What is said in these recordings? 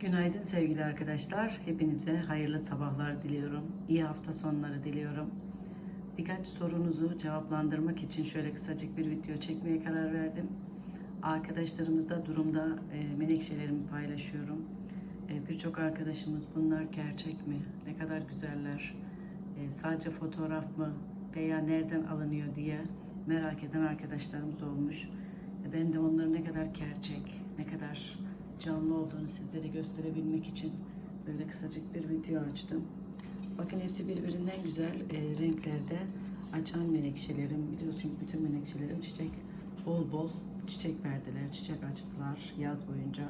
Günaydın sevgili arkadaşlar. Hepinize hayırlı sabahlar diliyorum. İyi hafta sonları diliyorum. Birkaç sorunuzu cevaplandırmak için şöyle kısacık bir video çekmeye karar verdim. Arkadaşlarımızda durumda e, menekşelerimi paylaşıyorum. E, Birçok arkadaşımız bunlar gerçek mi? Ne kadar güzeller? E, sadece fotoğraf mı? Veya nereden alınıyor diye merak eden arkadaşlarımız olmuş. E, Ben de onların ne kadar gerçek, ne kadar canlı olduğunu sizlere gösterebilmek için böyle kısacık bir video açtım. Bakın hepsi birbirinden güzel e, renklerde açan menekşelerim. Biliyorsunuz bütün menekşelerim çiçek bol bol çiçek verdiler, çiçek açtılar yaz boyunca.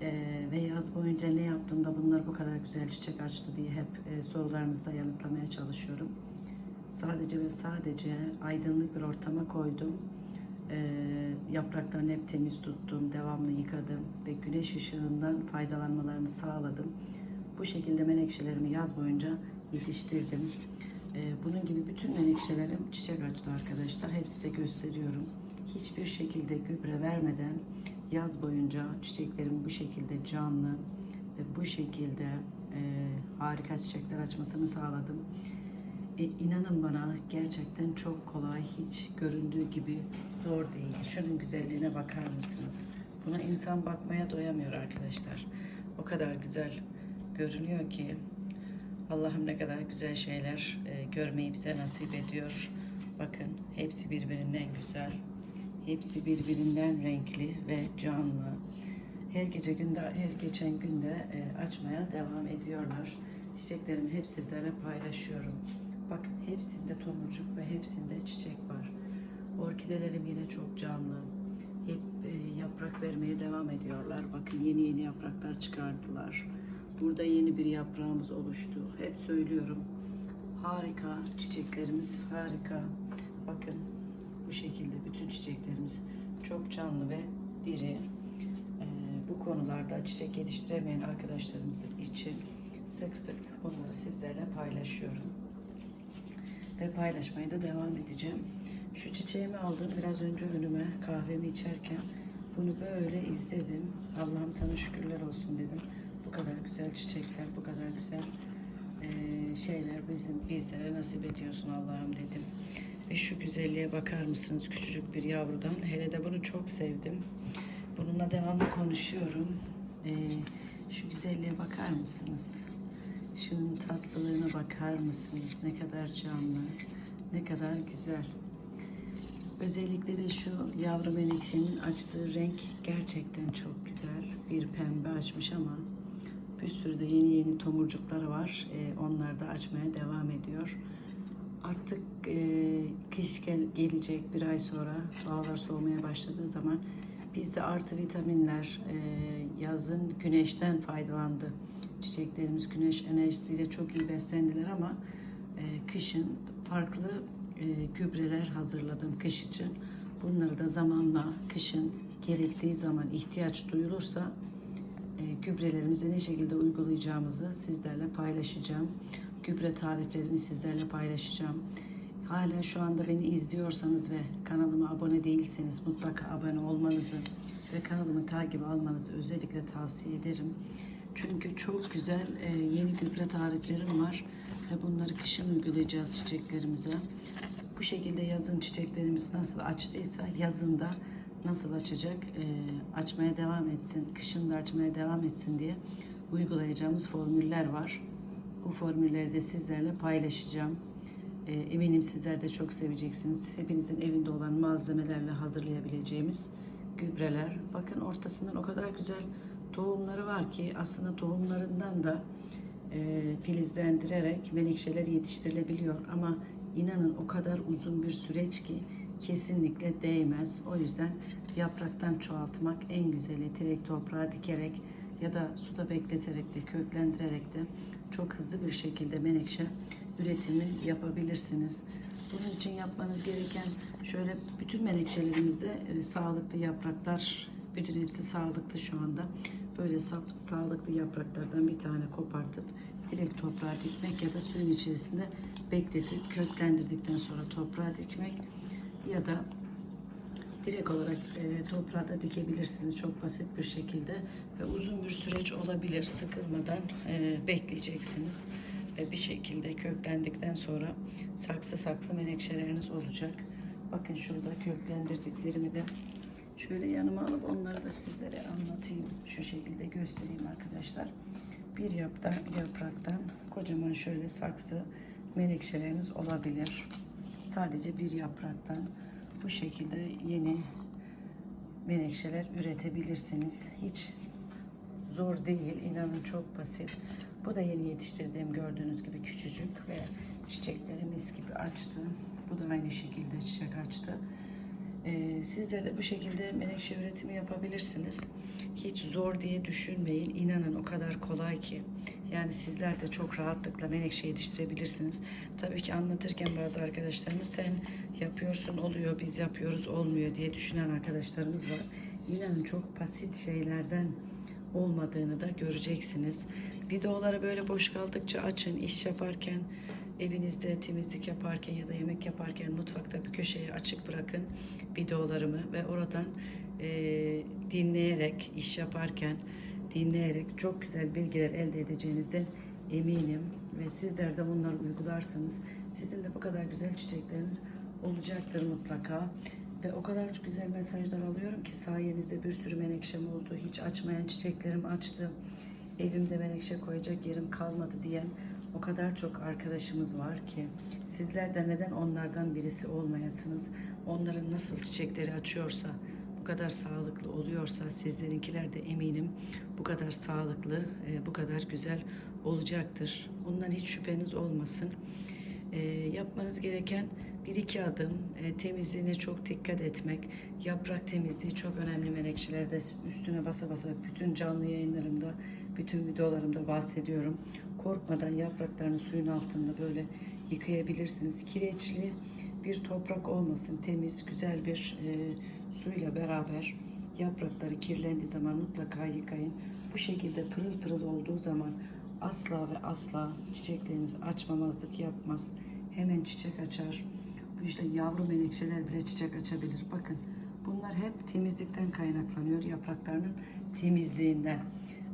E, ve yaz boyunca ne yaptım da bunlar bu kadar güzel çiçek açtı diye hep e, sorularınızda yanıtlamaya çalışıyorum. Sadece ve sadece aydınlık bir ortama koydum. E, yapraklarını hep temiz tuttum, devamlı yıkadım ve güneş ışığından faydalanmalarını sağladım. Bu şekilde menekşelerimi yaz boyunca yetiştirdim. E, bunun gibi bütün menekşelerim çiçek açtı arkadaşlar. Hepsi de gösteriyorum. Hiçbir şekilde gübre vermeden yaz boyunca çiçeklerim bu şekilde canlı ve bu şekilde e, harika çiçekler açmasını sağladım. E, inanın bana gerçekten çok kolay, hiç göründüğü gibi zor değil. Şunun güzelliğine bakar mısınız? Buna insan bakmaya doyamıyor arkadaşlar. O kadar güzel görünüyor ki Allah'ım ne kadar güzel şeyler e, görmeyi bize nasip ediyor. Bakın hepsi birbirinden güzel. Hepsi birbirinden renkli ve canlı. Her gece günde, her geçen günde e, açmaya devam ediyorlar. Çiçeklerimi hep sizlere paylaşıyorum. Bakın hepsinde tomurcuk ve hepsinde çiçek var. Orkidelerim yine çok canlı. Hep e, yaprak vermeye devam ediyorlar. Bakın yeni yeni yapraklar çıkardılar. Burada yeni bir yaprağımız oluştu. Hep söylüyorum. Harika çiçeklerimiz harika. Bakın bu şekilde bütün çiçeklerimiz çok canlı ve diri. Ee, bu konularda çiçek yetiştiremeyen arkadaşlarımız için sık sık bunları sizlerle paylaşıyorum. Ve paylaşmaya da devam edeceğim. Şu çiçeğimi aldım biraz önce önüme kahvemi içerken. Bunu böyle izledim. Allah'ım sana şükürler olsun dedim. Bu kadar güzel çiçekler, bu kadar güzel şeyler bizim bizlere nasip ediyorsun Allah'ım dedim. Ve şu güzelliğe bakar mısınız küçücük bir yavrudan? Hele de bunu çok sevdim. Bununla devamlı konuşuyorum. Eee, şu güzelliğe bakar mısınız? Şunun tatlılığına bakar mısınız? Ne kadar canlı, ne kadar güzel. Özellikle de şu yavru menekşenin açtığı renk gerçekten çok güzel. Bir pembe açmış ama bir sürü de yeni yeni tomurcukları var. Ee, onlar da açmaya devam ediyor. Artık e, kış gel, gelecek bir ay sonra havalar soğumaya başladığı zaman biz de artı vitaminler e, yazın güneşten faydalandı. Çiçeklerimiz güneş enerjisiyle çok iyi beslendiler ama e, kışın farklı e, gübreler hazırladım kış için. Bunları da zamanla kışın gerektiği zaman ihtiyaç duyulursa e, gübrelerimizi ne şekilde uygulayacağımızı sizlerle paylaşacağım. Gübre tariflerimi sizlerle paylaşacağım. Hala şu anda beni izliyorsanız ve kanalıma abone değilseniz mutlaka abone olmanızı ve kanalımı takip almanızı özellikle tavsiye ederim. Çünkü çok güzel e, yeni gübre tariflerim var ve bunları kışın uygulayacağız çiçeklerimize. Bu şekilde yazın çiçeklerimiz nasıl açtıysa yazın da nasıl açacak, e, açmaya devam etsin, kışın da açmaya devam etsin diye uygulayacağımız formüller var. Bu formülleri de sizlerle paylaşacağım. E, eminim sizler de çok seveceksiniz. Hepinizin evinde olan malzemelerle hazırlayabileceğimiz gübreler. Bakın ortasından o kadar güzel tohumları var ki aslında tohumlarından da e, filizlendirerek menekşeler yetiştirilebiliyor. Ama inanın o kadar uzun bir süreç ki kesinlikle değmez. O yüzden yapraktan çoğaltmak en güzeli. Direkt toprağa dikerek ya da suda bekleterek de köklendirerek de çok hızlı bir şekilde menekşe üretimi yapabilirsiniz. Bunun için yapmanız gereken şöyle bütün menekşelerimizde e, sağlıklı yapraklar, bütün hepsi sağlıklı şu anda. Böyle sa- sağlıklı yapraklardan bir tane kopartıp direkt toprağa dikmek ya da suyun içerisinde bekletip köklendirdikten sonra toprağa dikmek ya da direkt olarak e, toprağa da dikebilirsiniz çok basit bir şekilde ve uzun bir süreç olabilir sıkılmadan e, bekleyeceksiniz ve bir şekilde köklendikten sonra saksı saksı menekşeleriniz olacak. Bakın şurada köklendirdiklerimi de şöyle yanıma alıp onları da sizlere anlatayım. Şu şekilde göstereyim arkadaşlar. Bir yaptan, yapraktan kocaman şöyle saksı menekşeleriniz olabilir. Sadece bir yapraktan bu şekilde yeni menekşeler üretebilirsiniz. Hiç zor değil. İnanın çok basit. Bu da yeni yetiştirdiğim gördüğünüz gibi küçücük ve çiçekleri mis gibi açtı. Bu da aynı şekilde çiçek açtı. Ee, sizler de bu şekilde menekşe üretimi yapabilirsiniz. Hiç zor diye düşünmeyin. İnanın o kadar kolay ki. Yani sizler de çok rahatlıkla menekşe yetiştirebilirsiniz. Tabii ki anlatırken bazı arkadaşlarımız sen yapıyorsun oluyor, biz yapıyoruz olmuyor diye düşünen arkadaşlarımız var. İnanın çok basit şeylerden olmadığını da göreceksiniz. Videoları böyle boş kaldıkça açın, iş yaparken, evinizde temizlik yaparken ya da yemek yaparken mutfakta bir köşeye açık bırakın videolarımı ve oradan e, dinleyerek, iş yaparken dinleyerek çok güzel bilgiler elde edeceğinizden eminim ve sizler de bunları uygularsanız sizin de bu kadar güzel çiçekleriniz olacaktır mutlaka. Ve o kadar güzel mesajlar alıyorum ki sayenizde bir sürü menekşem oldu. Hiç açmayan çiçeklerim açtı. Evimde menekşe koyacak yerim kalmadı diyen o kadar çok arkadaşımız var ki sizler de neden onlardan birisi olmayasınız? Onların nasıl çiçekleri açıyorsa, bu kadar sağlıklı oluyorsa sizlerinkiler de eminim bu kadar sağlıklı, e, bu kadar güzel olacaktır. Bundan hiç şüpheniz olmasın. E, yapmanız gereken bir iki adım e, temizliğine çok dikkat etmek. Yaprak temizliği çok önemli menekşelerde üstüne basa basa bütün canlı yayınlarımda, bütün videolarımda bahsediyorum. Korkmadan yapraklarını suyun altında böyle yıkayabilirsiniz. Kireçli bir toprak olmasın. Temiz, güzel bir e, suyla beraber yaprakları kirlendiği zaman mutlaka yıkayın. Bu şekilde pırıl pırıl olduğu zaman asla ve asla çiçekleriniz açmamazlık yapmaz. Hemen çiçek açar. Bu işte yavru menekşeler bile çiçek açabilir. Bakın bunlar hep temizlikten kaynaklanıyor. Yapraklarının temizliğinden.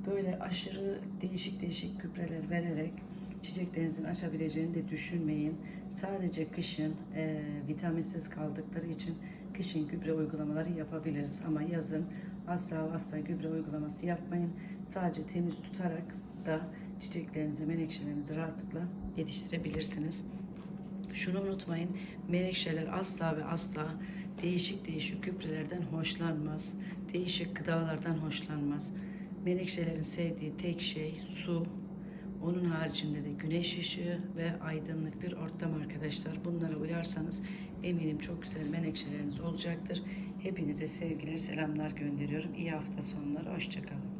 Böyle aşırı değişik değişik gübreler vererek çiçeklerinizin açabileceğini de düşünmeyin. Sadece kışın e, vitaminsiz kaldıkları için kışın gübre uygulamaları yapabiliriz. Ama yazın asla asla gübre uygulaması yapmayın. Sadece temiz tutarak da çiçeklerinizi, menekşelerinizi rahatlıkla yetiştirebilirsiniz. Şunu unutmayın, menekşeler asla ve asla değişik değişik gübrelerden hoşlanmaz. Değişik gıdalardan hoşlanmaz. Menekşelerin sevdiği tek şey su. Onun haricinde de güneş ışığı ve aydınlık bir ortam arkadaşlar. Bunlara uyarsanız eminim çok güzel menekşeleriniz olacaktır. Hepinize sevgiler, selamlar gönderiyorum. İyi hafta sonları, hoşçakalın.